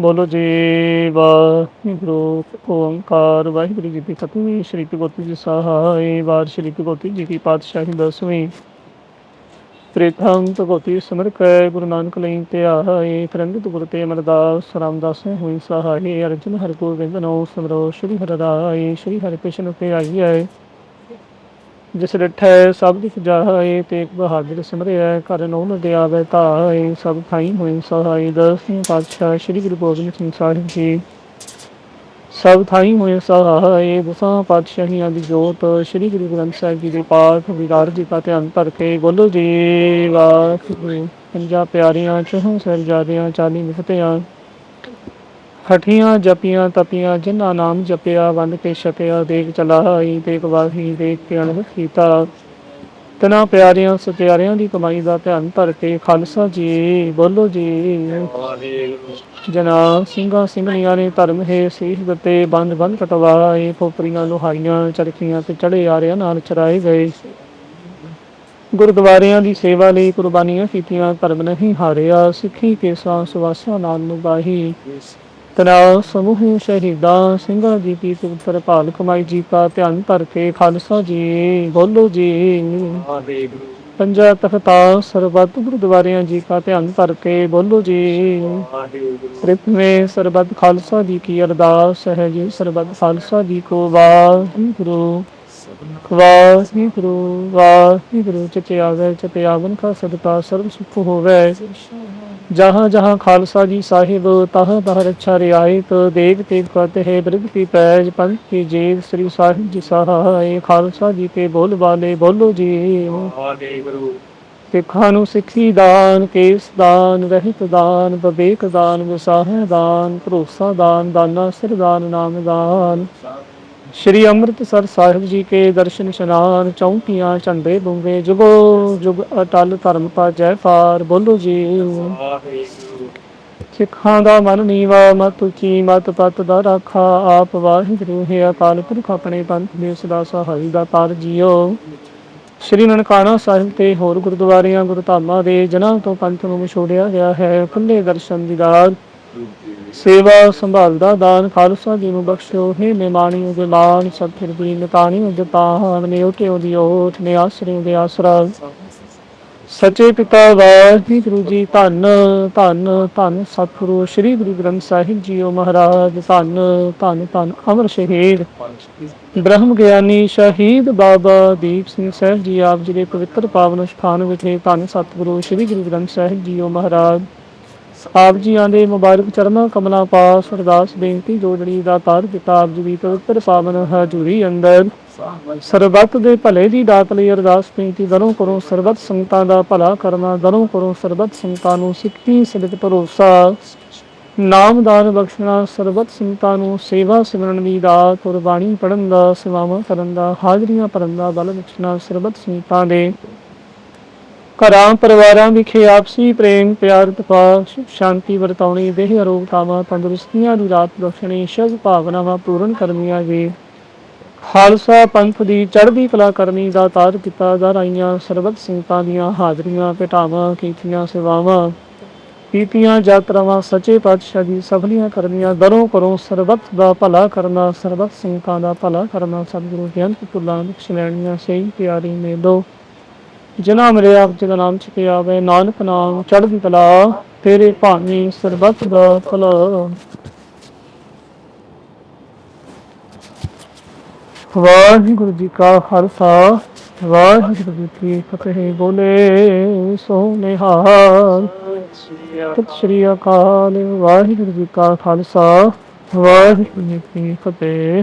ਬੋਲੋ ਜੀ, ਵਾਹਿਗੁਰੂ, ਓੰਕਾਰ, ਵਾਹਿਗੁਰੂ ਜੀ ਦੀ ਫਤਿਹ, ਸ਼੍ਰੀ ਭਗਵਤੀ ਜੀ ਸਹਾਇ ਵਾਰ ਸ਼੍ਰੀ ਭਗਵਤੀ ਜੀ ਕੀ ਪਾਤਸ਼ਾਹੀ ਦਸਵੀਂ। ਪ੍ਰੇਥਮ ਭਗਵਤੀ ਸਿਮਰ ਕੈ ਗੁਰੂ ਨਾਨਕ ਲਈ ਧਿਆਏ ਫਰੰਗਿਤ ਗੁਰ ਤੇ ਅਮਰਦਾਸ ਰਾਮਦਾਸ ਹੋਈ ਸਹਾਇ ਅਰਜਨ ਹਰਿ ਗੋਬਿੰਦ ਨੋ ਸਿਮਰੋ, ਸ਼੍ਰੀ ਹਰਿ ਰਾਏ, ਸ਼੍ਰੀ ਹਰਿ ਕ੍ਰਿਸ਼ਨ ਤੇ ਆਈਐ ਜਿਸ ਡਿਠੈ ਸਭ ਦਿਖ ਜਾਏ ਤੇ ਬਹਾਦਰ ਸਿਮਰਿਆ ਕਰ ਨੋ ਨਦਿਆਵੇ ਧਾਏ ਸਭ ਥਾਈ ਹੋਈ ਸਹਾਈ ਦਸਵੇਂ ਪਾਤਸ਼ਾਹ ਸ੍ਰੀ ਗੁਰੂ ਗੋਬਿੰਦ ਸਿੰਘ ਸਾਹਿਬ ਜੀ। ਸਭ ਥਾਈ ਹੋਏ ਸਹਾਏ ਦਸਾਂ ਪਾਤਸ਼ਾਹੀਆਂ ਦੀ ਜੋਤ, ਸ੍ਰੀ ਗੁਰੂ ਗ੍ਰੰਥ ਸਾਹਿਬ ਜੀ ਦੇ ਪਾਠ ਵਿਕਾਰ ਜੀ ਦਾ ਧਿਆਨ ਧਰ ਕੇ ਬੋਲੋ ਜੀ, ਵਾਹਿਗੁਰੂ। ਪੰਜਾਂ ਪਿਆਰੀਆਂ, ਚੋਹਾਂ ਸਾਹਿਬਜ਼ਾਦਿਆਂ, ਚਾਲੀ ਮਿਫਤਿਆਂ ਹਠੀਆਂ ਜਪੀਆਂ ਤਪੀਆਂ, ਜਿਨ੍ਹਾਂ ਨਾਮ ਜਪਿਆ ਵੰਦ ਕੇ ਛਪਿਆ, ਦੇਖ ਚਲਾਈ, ਦੇਖ ਵਾਹੀ, ਦੇਖ ਕੇ ਕੀਤਾ। ਤਨਾ ਪਿਆਰਿਆਂ ਸਤਿਆਰਿਆਂ ਦੀ ਕਮਾਈ ਦਾ ਧਿਆਨ ਧਰ ਕੇ ਖਾਲਸਾ ਜੀ, ਬੋਲੋ ਜੀ। ਜਨਾ ਸਿੰਘਾਂ ਸਿੰਘਣੀਆਂ ਨੇ ਧਰਮ ਹੈ, ਸੀਸ ਦਿੱਤੇ, ਬੰਦ ਬੰਦ ਕਟਵਾਏ, ਫੋਪਰੀਆਂ ਲੋਹਾਈਆਂ, ਚਰਖੀਆਂ ਤੇ ਚੜੇ ਆਰਿਆਂ ਨਾਲ ਚਰਾਏ ਗਏ। ਗੁਰਦੁਆਰਿਆਂ ਦੀ ਸੇਵਾ ਲਈ ਕੁਰਬਾਨੀਆਂ ਕੀਤੀਆਂ, ਧਰਮ ਨਹੀਂ ਹਾਰਿਆ, ਸਿੱਖੀ ਕੇ ਸਾਂ ਸੁਵਾਸਾਂ ਨਾਲ ਨਿਭਾਈ। ਤਨਾਵ ਸਮੂਹ ਸ਼ਹੀਦਾਂ ਸਿੰਘਾਂ ਦੀ ਕੀ ਪਵਿੱਤਰ ਭਾਲ ਕਮਾਈ ਜੀ ਦਾ ਧਿਆਨ ਧਰ ਕੇ ਖਾਲਸਾ ਜੀ ਬੋਲੋ ਜੀ। ਪੰਜਾ ਤਖਤਾ ਸਰਬੱਤ ਗੁਰਦੁਆਰਿਆਂ ਜੀ ਦਾ ਧਿਆਨ ਧਰ ਕੇ ਬੋਲੋ ਜੀ। ਰਿਪਵੇਂ ਸਰਬੱਤ ਖਾਲਸਾ ਜੀ ਕੀ ਅਰਦਾਸ ਹੈ ਜੀ ਸਰਬੱਤ ਖਾਲਸਾ ਜੀ ਕੋ ਵਾਹਿਗੁਰੂ। ਵਾਹਿਗੁਰੂ ਵਾਹਿਗੁਰੂ ਚਿਤੇ ਆਵੇ ਚਿਤੇ ਆਵਨ ਕਾ ਸਦਕਾ ਸਰਬ ਸੁਖ ਹੋਵੇ। ਜਹਾਂ ਜਹਾਂ ਖਾਲਸਾ ਜੀ ਸਾਹਿਬ ਤਹ ਤਹ ਰੱਛਾ ਰਿਆਇਤ ਦੇਗ ਤੇਗ ਕਰਤੇ ਹੈ ਬ੍ਰਿਧ ਕੀ ਪੈਜ ਪੰਥ ਕੀ ਜੇਗ ਸ੍ਰੀ ਸਾਹਿਬ ਜੀ ਸਹਾਇ ਖਾਲਸਾ ਜੀ ਕੇ ਬੋਲ ਵਾਲੇ ਬੋਲੋ ਜੀ। ਸਿੱਖਾਂ ਨੂੰ ਸਿੱਖੀ ਦਾਨ ਕੇਸ ਦਾਨ ਰਹਿਤ ਦਾਨ ਬਵੇਕ ਦਾਨ ਵਿਸਾਹ ਦਾਨ ਭਰੋਸਾ ਦਾਨ ਦਾਨਾ ਸਿਰ ਦਾਨ ਨਾਮ ਦਾਨ। ਸ਼੍ਰੀ ਅੰਮ੍ਰਿਤਸਰ ਸਾਹਿਬ ਜੀ ਕੇ ਦਰਸ਼ਨ ਇਸ਼ਨਾਨ ਚੌਂਕੀਆਂ ਝੰਡੇ ਬੁੰਗੇ ਜੁਗੋ ਜੁਗ ਅਟਲ ਧਰਮ ਪਾ ਜੈ ਫਾਰ ਬੋਲੋ ਜੀ। ਸਿੱਖਾਂ ਦਾ ਮਨ ਨੀਵਾ ਮਤ ਉੱਚੀ ਮਤ ਪਤ ਦਾ ਰਾਖਾ। ਆਪ ਵਾਹਿਗੁਰੂ ਹੈ ਅਕਾਲ ਪੁਰਖ ਆਪਣੇ ਪੰਥ ਦੇ ਸਦਾ ਸਹਾਈ ਦਾ ਪਾਰ ਜੀਓ। ਸ਼੍ਰੀ ਨਨਕਾਣਾ ਸਾਹਿਬ ਤੇ ਹੋਰ ਗੁਰਦੁਆਰਿਆਂ ਗੁਰਧਾਮਾਂ ਦੇ ਜਨਾਂ ਤੋਂ ਪੰਥ ਨੂੰ ਵਿਛੋੜਿਆ ਗਿਆ ਹੈ ਖੁੱਲੇ ਦਰਸ਼ਨ ਦੀਦਾਰ ਸੇਵਾ ਸੰਭਾਲਦਾ, ਦਾਨ ਖਾਲਸਾ ਜੀ ਨੂੰ ਬਖਸ਼ੋ ਹੈ ਨਿਮਾਣੀ ਉਦੇ ਮਾਨ ਸਤਿਰ ਦੀ ਨਤਾਣੀ ਉਦੇ ਪਾਹਨ ਨੇ ਉਤੇ ਉਹਦੀ ਓਟ ਨੇ ਆਸਰੇ ਦੇ ਆਸਰਾ। ਸੱਚੇ ਪਿਤਾ ਵਾਹਿਗੁਰੂ ਜੀ, ਧੰਨ ਧੰਨ ਧੰਨ ਸਤਿਗੁਰੂ ਸ੍ਰੀ ਗੁਰੂ ਗ੍ਰੰਥ ਸਾਹਿਬ ਜੀਓ ਮਹਾਰਾਜ, ਧੰਨ ਧੰਨ ਧੰਨ ਅਮਰ ਸ਼ਹੀਦ। ਬ੍ਰਹਮ ਗਿਆਨੀ ਸ਼ਹੀਦ ਬਾਬਾ ਦੀਪ ਸਿੰਘ ਸਾਹਿਬ ਜੀ, ਆਪ ਜੀ ਦੇ ਪਵਿੱਤਰ ਪਾਵਨ ਸਥਾਨ ਵਿਖੇ ਧੰਨ ਸਤਿਗੁਰੂ ਸ੍ਰੀ ਗੁਰੂ ਗ੍ਰੰਥ ਸਾਹਿਬ ਜੀਓ ਮਹਾਰਾਜ। ਆਪ ਜੀਆਂ ਦੇ ਮੁਬਾਰਕ ਚਰਨਾਂ ਕਮਲਾਂ ਪਾਸ, ਅਰਦਾਸ, ਬੇਨਤੀ ਜੋੜੜੀ ਦਾ ਤਾਰ ਪਿਤਾ ਆਪ ਜੀ ਦੀ ਪਵਿੱਤਰ ਪਾਵਨ ਹਜ਼ੂਰੀ ਅੰਦਰ। ਸਰਬੱਤ ਦੇ ਭਲੇ ਦੀ ਦਾਤ ਲਈ ਅਰਦਾਸ, ਬੇਨਤੀ, ਦਰੋਂ ਕਰੋ ਸਰਬੱਤ ਸੰਗਤਾਂ ਦਾ ਭਲਾ ਕਰਨਾ, ਦਰੋਂ ਕਰੋ ਸਰਬੱਤ ਸੰਗਤਾਂ ਨੂੰ ਸਿੱਖੀ ਸਿੱਧ ਭਰੋਸਾ। ਨਾਮਦਾਨ ਬਖਸ਼ਣਾ, ਸਰਬੱਤ ਸੰਗਤਾਂ ਨੂੰ ਸੇਵਾ ਸਿਮਰਨ ਦੀ ਦਾਤ ਕੁਰਬਾਨੀ ਪੜਨ ਦਾ, ਸੇਵਾਵਾਂ ਕਰਨ ਦਾ, ਹਾਜ਼ਰੀਆਂ ਭਰਨ ਦਾ ਬਲ ਬਖਸ਼ਣਾ, ਸਰਬੱਤ ਸੰਗਤਾਂ ਦੇ ਘਰਾਂ ਪਰਿਵਾਰਾਂ ਵਿਖੇ ਆਪਸੀ ਪ੍ਰੇਮ, ਪਿਆਰ ਤਪਾ ਸ਼ਾਂਤੀ ਵਰਤਾਉਣੀ, ਦੇਹ ਅਰੋਗਤਾਵਾਂ, ਤੰਦਰੁਸਤੀਆਂ ਨੂੰ ਰਾਤ ਬਖਸ਼ਣੀ ਸ਼ੁਭ ਭਾਵਨਾਵਾਂ ਪੂਰਨ ਕਰਨੀਆਂ ਜੀ ਖਾਲਸਾ ਪੰਥ ਦੀ ਚੜ੍ਹਦੀ ਕਲਾ ਕਰਨੀ ਦਾ ਤਾਰ ਕੀਤਾ ਦਰਾਈਆਂ ਸਰਬੱਤ ਸੰਗਤਾਂ ਦੀਆਂ ਹਾਜ਼ਰੀਆਂ ਘਟਾਵਾਂ ਕੀਤੀਆਂ ਸੇਵਾਵਾਂ, ਕੀਤੀਆਂ ਯਾਤਰਾਵਾਂ, ਸੱਚੇ ਪਾਤਸ਼ਾਹ ਦੀ ਸਫਲੀਆਂ ਕਰਨੀਆਂ, ਦਰੋਂ ਕਰੋ ਸਰਬੱਤ ਦਾ ਭਲਾ ਕਰਨਾ, ਸਰਬੱਤ ਸਿੰਘਾਂ ਦਾ ਭਲਾ ਕਰਨਾ, ਸਤਿਗੁਰੂ ਗਿਆਨ ਤੁਲਾਂ ਬਖਸ਼ਣੀਆਂ ਸਹੀ ਪਿਆਰੀ ਨੇ ਦੋ ਜਿਨ੍ਹਾਂ ਮੇਰੇ ਆਪ ਜੀ ਦਾ ਨਾਮ ਚਿਤੇ ਆਵੇ ਨਾਨਕ ਨਾਮ, ਚੜ੍ਹਦੀ ਕਲਾ, ਤੇਰੇ ਭਾਣੀ ਸਰਬੱਤ ਦਾ ਭਲਾ। ਵਾਹਿਗੁਰੂ ਜੀ ਕਾ ਖਾਲਸਾ, ਵਾਹਿਗੁਰੂ ਜੀ ਕੀ ਫਤਿਹ। ਬੋਲੇ ਸੋ ਨਿਹਾਲ ਸਤਿ ਸ਼੍ਰੀ ਅਕਾਲ, ਵਾਹਿਗੁਰੂ ਜੀ ਕਾ ਖਾਲਸਾ, ਵਾਹਿਗੁਰੂ ਜੀ ਕੀ ਫਤਿਹ।